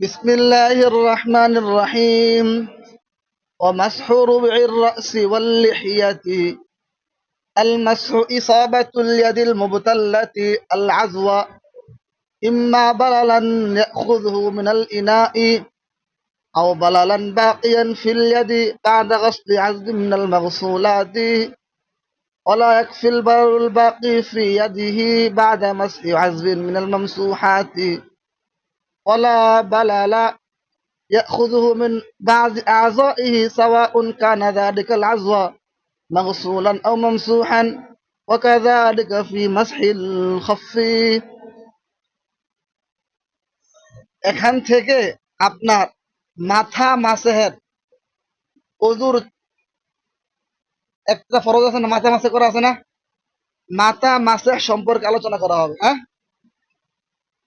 بسم الله الرحمن الرحيم. ومسح ربع الرأس واللحية. المسح إصابة اليد المبتلة العزوة إما بللا يأخذه من الإناء أو بللا باقيا في اليد بعد غسل عزل من المغسولات. ولا يكفي البلل الباقي في يده بعد مسح عزل من الممسوحات. ولا بلل يأخذه من بعض أعضائه سواء كان ذلك العزو مغسولا أو ممسوحا وكذلك في مسح الخف এখান থেকে আপনার মাথা মাসেহের অজুর একটা ফরজ আছে না মাথা মাসে করা আছে না মাথা মাসে সম্পর্কে আলোচনা করা হবে হ্যাঁ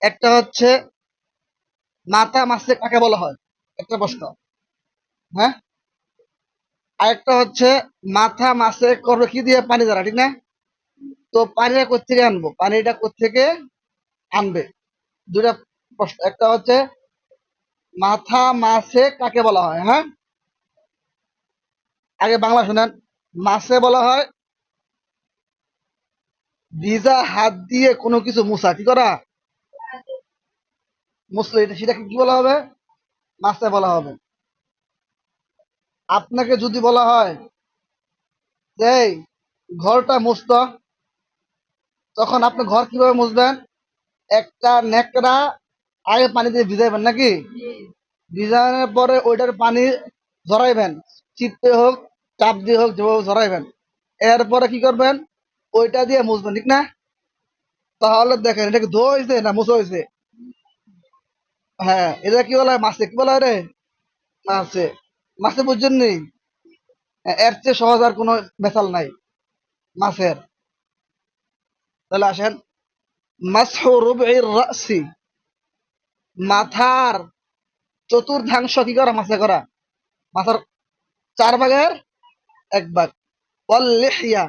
একটা হচ্ছে মাথা মাসে কাকে বলা হয়? একটা প্রশ্ন। হ্যাঁ? আরেকটা হচ্ছে, মাথা মাসে করবে কি দিয়ে পানি দ্বারা ঠিক না? তো পানিটা কোথেকে আনব? পানিটা কোথেকে আনবে? দুটা প্রশ্ন। একটা হচ্ছে, মাথা মাসে কাকে বলা হয়? হ্যাঁ? আগে বাংলা শুনেন। মাসে বলা হয়, ভিজা হাত দিয়ে কোনো কিছু মুসা কি করা? মুসলে এটা সেটাকে কি বলা হবে? মাসে বলা হবে। আপনাকে যদি বলা হয় যে ঘরটা মুছত তখন আপনি ঘর কীভাবে মুছবেন? একটা নেকড়া আগে পানি দিয়ে ভিজাইবেন নাকি? ভিজানোর পরে ওইটার পানি ঝরাইবেন। চিপতে হোক, চাপ দিয়ে হোক, যেভাবে ঝরাইবেন। এরপরে কি করবেন? ওইটা দিয়ে মুছবেন, ঠিক না? তাহলে দেখেন, এটা কি ধোয়া হয়েছে না মুছা হয়েছে হ্যাঁ এটা কি বলা হয়? মাছে কি বলা হয় রে? মাছে মাছে বুঝছেন নি? এর চেয়ে সহজ আর কোনো বেসাল নাই। মাছের তাহলে আসেন। মাসহু রুবইর রাসি। মাথার চতুর্থাংশ কি করা? মাছে করা। মাথার চার ভাগের এক ভাগ। ওয়াল লিহিয়া।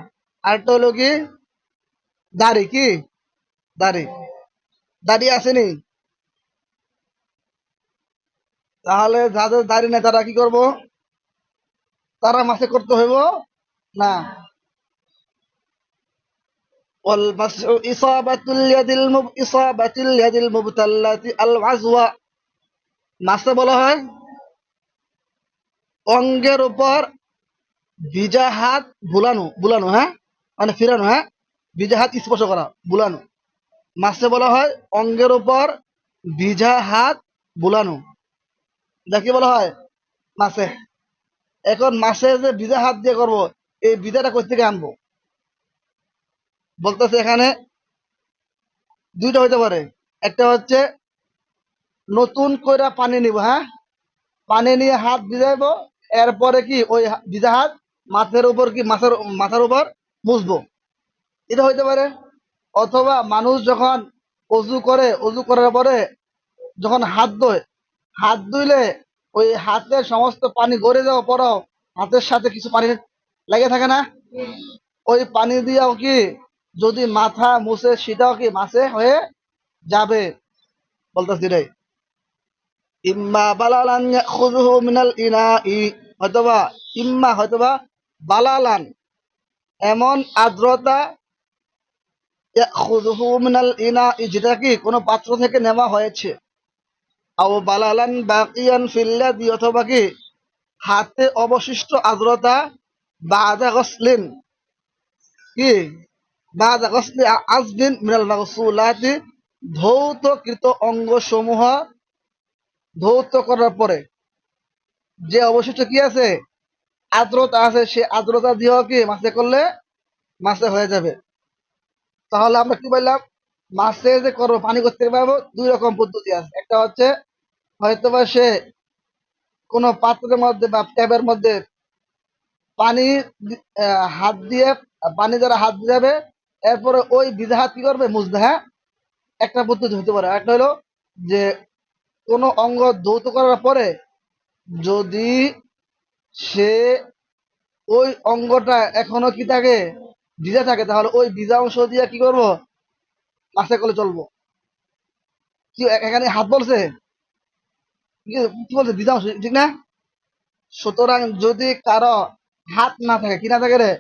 আরেকটা হলো কি? দাড়ি কি? দাড়ি। দাড়ি আসেনি তাহলে যাদের দাড়ি নেই তারা কি করব তারা মাসে করতে হইব না والمسح إصابة اليد المب... إصابة اليد المبتلة العزوة মাসে বলা হয় অঙ্গের উপর ভিজা হাত বুলানো বুলানো হ্যাঁ মানে ফিরানো হ্যাঁ ভিজা হাত স্পর্শ করা বুলানো মাসে বলা হয় অঙ্গের উপর ভিজা হাত বুলানো দেখি বলা হয়? মাসে এখন মাসে যে ভিজা হাত দিয়ে করব, এই ভিজাটা কোথা থেকে আনব? বলতেছে এখানে দুইটা হইতে পারে। একটা হচ্ছে নতুন কইরা পানি নিব হ্যাঁ? পানি নিয়ে হাত ভিজাইবো, এরপরে কি ওই ভিজা হাত মাথার উপর কি মাথার মাথার উপর মুছবো। এটা হইতে পারে। অথবা মানুষ যখন অজু করে, অজু করার পরে যখন হাত ধোয় হাত ধুইলে ওই হাতের সমস্ত পানি গড়ে যাওয়া পরেও হাতের সাথে কিছু পানি লেগে থাকে না? ওই পানি দিয়েও কি যদি মাথা মুছে, সেটাও কি মাছে হয়ে যাবে? বলতেছি রে। ইম্মা বালালান ইয়াখুযুহু মিনাল ইনাই, হয়তোবা, ইম্মা হয়তোবা বালালান। এমন আর্দ্রতা ইয়াখুযুহু মিনাল ইনাই, যেটা কি কোনো পাত্র থেকে নেওয়া হয়েছে। অথবা কি? হাতে অবশিষ্ট আর্দ্রতা বাদা গসলিন। কি? গসলি ধৌতকৃত অঙ্গসমূহ ধৌত করার পরে। যে অবশিষ্ট কি আছে? আর্দ্রতা আছে, সে আর্দ্রতা দিয়েও কি মাছে করলে মাছে হয়ে যাবে। তাহলে আমরা কি বললাম মাছে যে করব, পানি করতে পারব, দুই রকম পদ্ধতি আছে। একটা হচ্ছে হয়তো বা সে কোনো পাত্রের মধ্যে বা ট্যাবের মধ্যে পানি হাত দিয়ে, পানি দ্বারা হাত দিয়ে যাবে এরপরে ওই ভিজা হাত কি করবে? মুছবে হ্যাঁ? একটা পদ্ধতি হতে পারে। একটা হলো যে, কোনো অঙ্গ ধৌত করার পরে যদি সে ওই অঙ্গটা এখনও কি থাকে, ভিজা থাকে, তাহলে ওই ভিজা অংশ দিয়ে কি করব? মাসে করে চলবো। কি এখানে হাত বলছে? কি বলছে? অংশ ঠিক না? সুতরাং যদি কারও হাত না থাকে, কি না থাকে রে?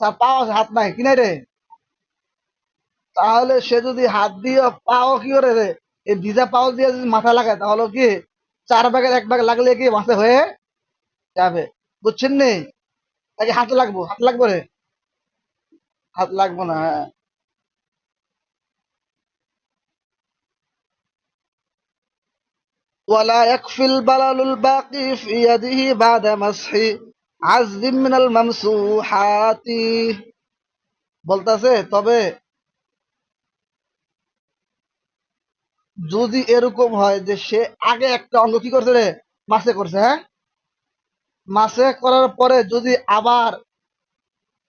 তার পাও হাত নাই, কি নাই রে? তাহলে সে যদি হাত দিয়ে পাও কি করে রে? এই ভিজা পাও দিয়ে যদি মাথা লাগায়, তাহলে কি চার ভাগের এক ভাগ লাগলে কি মাথা হয়ে যাবে? বুঝছেন নি? তাকে হাত লাগবো হাত লাগবো রে? হাত লাগবো না হ্যাঁ। ولا يكفي البلل الباقي في يده بعد مسح عزل من الممسوحات বলতাছে তবে যদি এরকম হয় যে সে আগে একটা অঙ্গ কি করছে রে মাসে করছে হ্যাঁ মাসে করার পরে যদি আবার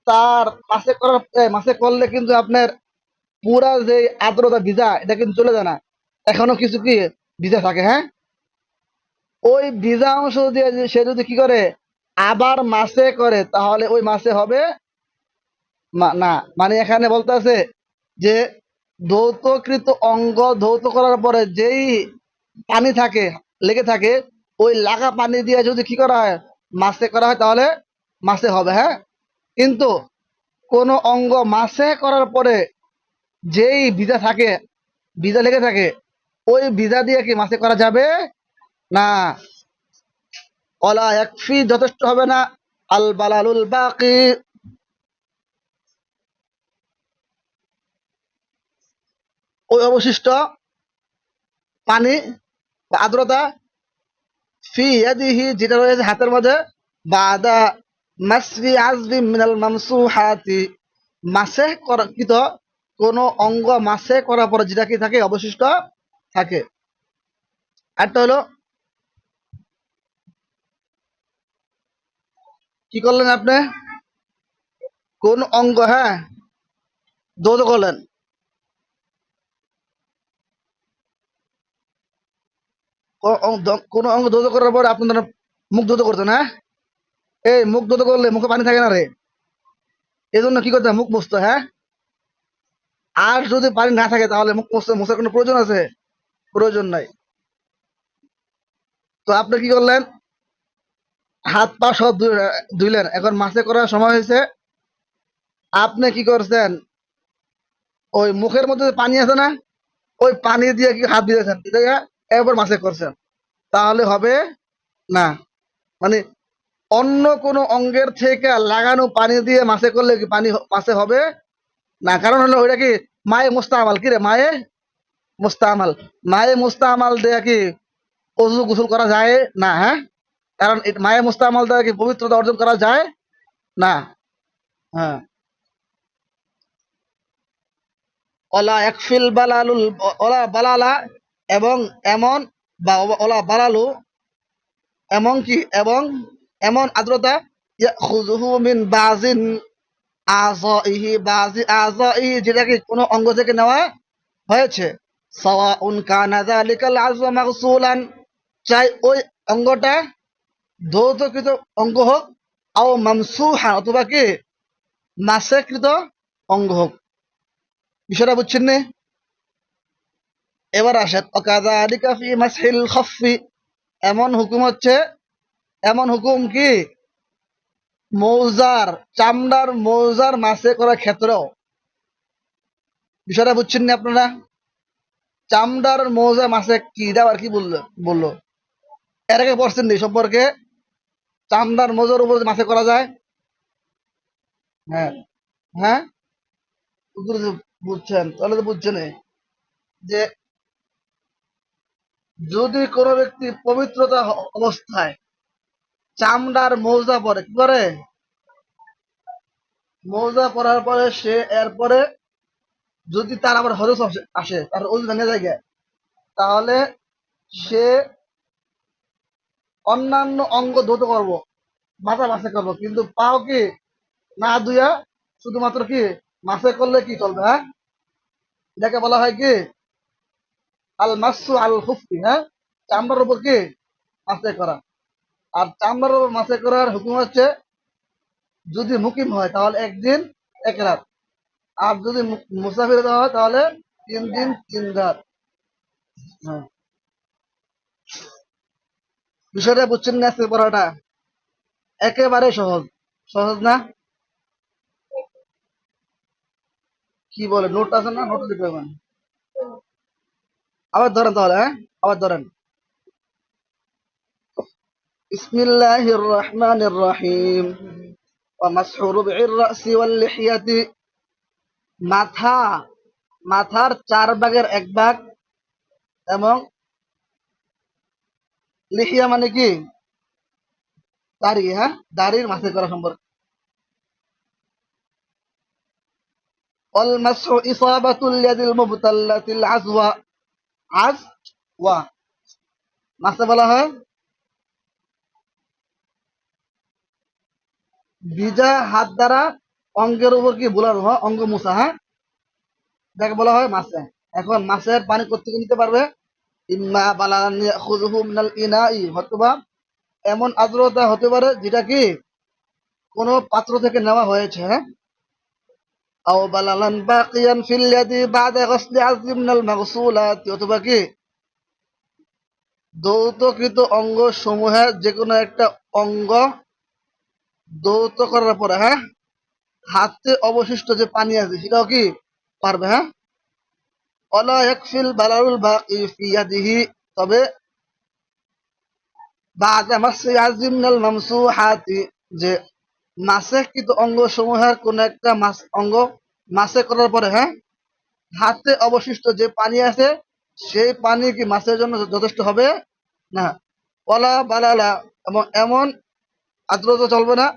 তার মাসে করার এ, মাসে করলে কিন্তু আপনার পুরা যে আর্দ্রতা ভিজা এটা কিন্তু চলে যায় না এখনো কিছু কি ভিজা থাকে হ্যাঁ ওই ভিজা অংশ দিয়ে সে যদি কি করে আবার মাসে করে, তাহলে ওই মাসে হবে না মানে এখানে বলতে আছে যে ধৌতকৃত অঙ্গ ধৌত করার পরে যেই পানি থাকে, লেগে থাকে, ওই লাগা পানি দিয়ে যদি কি করা হয় মাসে করা হয়, তাহলে মাসে হবে হ্যাঁ? কিন্তু কোন অঙ্গ মাসে করার পরে যেই ভিজা থাকে, ভিজা লেগে থাকে, ওই ভিজা দিয়ে কি মাসে করা যাবে? না। অলা একফি যথেষ্ট হবে না। আল বালালুল বাকি। ওই অবশিষ্ট পানি বা আর্দ্রতা ফি ইয়াদিহি, যেটা রয়েছে হাতের মধ্যে বাদা মাসফি আজবি মিনাল মামসুহাতি। মাসে কৃত কোন অঙ্গ মাসে করার পরে যেটা কি থাকে, অবশিষ্ট থাকে। একটা হলো কি করলেন আপনি? কোন অঙ্গ হ্যাঁ? দৌড় করলেন। কোন অঙ্গ দৌড় করার পরে আপনি মুখ দৌড় করতেন হ্যাঁ? এই মুখ দৌড় করলে মুখে পানি থাকে না রে। এই জন্য কি করতে? মুখ মুছতে হ্যাঁ? আর যদি পানি না থাকে তাহলে মুখ মুছতে, মুছার কোনো প্রয়োজন আছে? প্রয়োজন নাই। তো আপনি কি করলেন? হাত পা সব ধুই- ধুইলেন। এখন মাছে করার সময় হয়েছে। আপনি কি করছেন? ওই মুখের মধ্যে পানি আছে না, ওই পানি দিয়ে কি হাত দিয়েছেন দিয়ে এবার মাছে করছেন। তাহলে হবে না। মানে অন্য কোনো অঙ্গের থেকে লাগানো পানি দিয়ে মাছে করলে কি পানি মাছে হবে না? কারণ হলো ওইটা কি মায়ে মুস্তামাল? কি রে মায়ে মুস্তামাল? মায়ে মুস্তামাল দেয়া কি অজু গোসল করা যায় না হ্যাঁ? কারণ মায়ে মুস্তামাল দ্বারা কি পবিত্রতা অর্জন করা যায়? না। হ্যাঁ। ওলা একফিল বালালুল, ওলা বালালা এবং এমন বা ওলা বালালু এমন কি এবং এমন আর্দ্রতা? ইয়াখুযুহু মিন বাজিন আযাইহি বাজি কি কোনো অঙ্গ থেকে নেওয়া হয়েছে। সাওয়াউন কানা যালিকাল আযু মাগসুলান। চাই ওই অঙ্গটা ধৌতকৃত অঙ্গ হোক আও মামসুহা অথবা কি? মাসেকৃত অঙ্গ হোক বিষয়টা বুঝছেন নে? এবার আসেন। অকাযালিকা ফি মাসহিল খাফফি। এমন হুকুম হচ্ছে, এমন হুকুম কি? মৌজার, চামড়ার মৌজার মাসে করার ক্ষেত্রেও। বিষয়টা বুঝছেন না আপনারা? চামড়ার মৌজা মাসে কি আর কি বলল বলল? এর আগে পড়ছেন সম্পর্কে? চামড়ার মৌজার উপর মাসে করা যায়? হ্যাঁ। হ্যাঁ? বুঝছেন, তাহলে তো বুঝছেন যে যদি কোনো ব্যক্তি পবিত্রতা অবস্থায় চামড়ার মৌজা পরে, কি করে? মৌজা পরার পরে সে এরপরে যদি তার আবার হজস আসে- আসে, তার ওজন ভেঙে যায় তাহলে সে অন্যান্য অঙ্গ ধৌত করব, মাথা মাসে করব, কিন্তু পাও কি? না দুইয়া শুধুমাত্র কি? মাসে করলে কি চলবে হ্যাঁ? এটাকে বলা হয় কি? আল মাসু আল হুফি হ্যাঁ? চামড়ার উপর কি? মাসে করা। আর চামড়ার উপর মাসে করার হুকুম হচ্ছে, যদি মুকিম হয়, তাহলে একদিন এক রাত। আর যদি মুসাফির দেওয়া হয়, তাহলে তিন দিন তিন রাত। হ্যাঁ। বিষয়টা বুঝছেন না আজকে পড়াটা একেবারে সহজ সহজ না কি বলে নোট আছে না নোট লিখে দেবেন আবার ধরেন তাহলে হ্যাঁ আবার ধরেন بسم الله الرحمن الرحيم ومسح ربع الرأس واللحية মাথা মাথার চার ভাগের এক ভাগ এবং লিহিয়া মানে কি দাড়ি হ্যাঁ দাড়ির মাসে করা সম্পর্ক والمسح إصابة اليد المبتلة العزوة عزوة মাসে বলা হয় ভিজা হাত দ্বারা অঙ্গের উপর কি বোলানো হয় অঙ্গ মুছা হ্যাঁ যাকে বলা হয় মাছে এখন মাছের পানি কোথেকে নিতে পারবে ইম্মা মিনাল ইনাই এমন আর্দ্রতা হতে পারে যেটা কি কোনো পাত্র থেকে নেওয়া হয়েছে। হ্যাঁ আও বালালান বাকিয়ান ফিল ইয়াদি বাদা মিনাল মাগসুলাত, অথবা কি দৌতকৃত অঙ্গ সমূহের যে কোনো একটা অঙ্গ দৌত করার পরে হ্যাঁ হাতে অবশিষ্ট যে পানি আছে সেটাও কি পারবে হ্যাঁ? অলা যে মাসে অঙ্গ সমূহের কোন একটা অঙ্গ মাসে করার পরে হ্যাঁ হাতে অবশিষ্ট যে পানি আছে, সেই পানি কি মাছের জন্য যথেষ্ট হবে? না। ওলা বালালা, এবং এমন আদ্রতা চলবে না।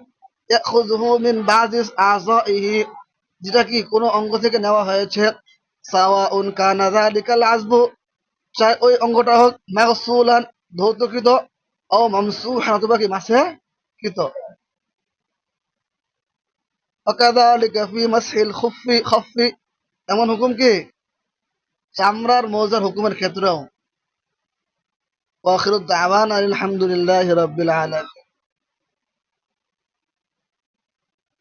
যেটা কি কোনো অঙ্গ থেকে নেওয়া হয়েছে। সাওয়াউন কানা আজবু। চাই ওই অঙ্গটা হোক মাগসুলান ধৌতকৃত ও কি মাসে কৃত। অকাদালিকা ফি মাসহিল খুফি খফি এমন হুকুম কি? চামড়ার মৌজার হুকুমের ক্ষেত্রেও। আলহামদুলিল্লাহ আলামিন।